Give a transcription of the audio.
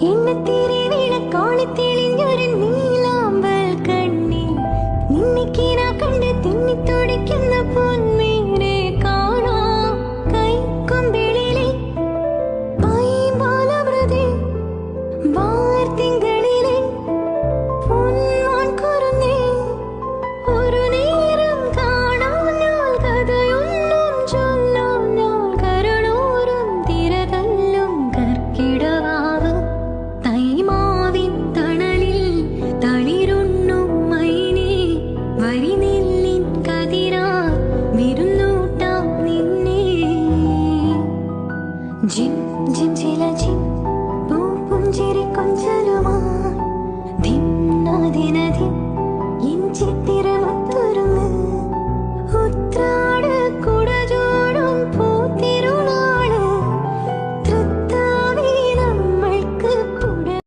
എണ്ണത്തിരി നിന്നെ കണ്ണിൽ നിന്നിക്കീന കണ്ട് തിന്നി തുടിക്കുന്ന ജിം ജിം ചില ജിം പൂപ്പുഞ്ചിരി ചിത്തിരമത്തൊരുങ്ങ